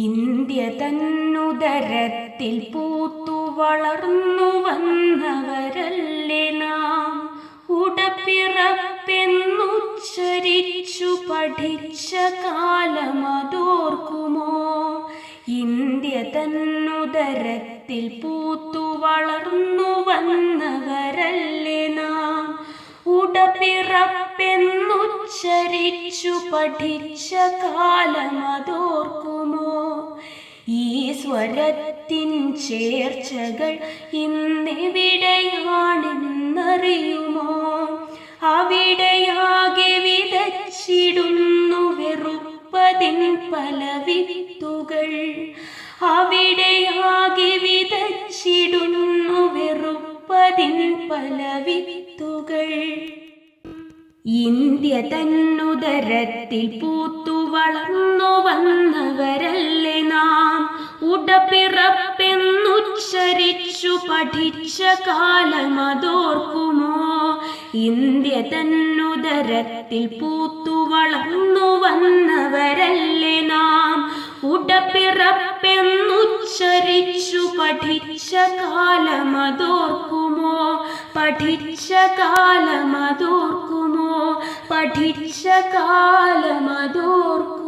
India തന്നുദരത്തിൽ പൂത്തു വളർന്നു വന്നവരല്ലേ നാം? ഉടപ്പിറപ്പെന്നുച്ചരിച്ചു പഠിച്ച കാലമതോർക്കുമോ? ഇന്ത്യ തന്നുദരത്തിൽ പൂത്തു വളർന്നു വന്നവരല്ലേ നാം? ഉടപ്പിറപ്പെന്നുച്ചരിച്ചു പഠിച്ച കാലമതോർക്കുമോ? സ്വരത്തിൻ ചേർച്ചകൾ ഇന്നെവിടെയാണെന്നറിയുമോ അവിടെയാകെ വിതച്ചിടുന്നു വെറുപ്പതിൻ പല വിത്തുകൾ. അവിടെയാകെ വിതച്ചിടുന്നു വെറുപ്പതിൻ പല വിത്തുകൾ. ഇന്ത്യ തന്നുദരത്തിൽ പൂത്തു വളർന്നു വന്നവരല്ലേ നാം ഉടപ്പിറപ്പെന്നുച്ചരിച്ചു പഠിച്ച കാലമതോർക്കുമോ? ഇന്ത്യ തന്നുദരത്തിൽ പൂത്തു വളർന്നു വന്നവരല്ലേ നാം? ഉടപ്പിറപ്പെന്നുച്ചരിച്ചു പഠിച്ച കാലമതോർക്കുമോ? പഠിച്ച കാലമതോർക്കുമോ? പഠിച്ച കാലമതോർക്കുമോ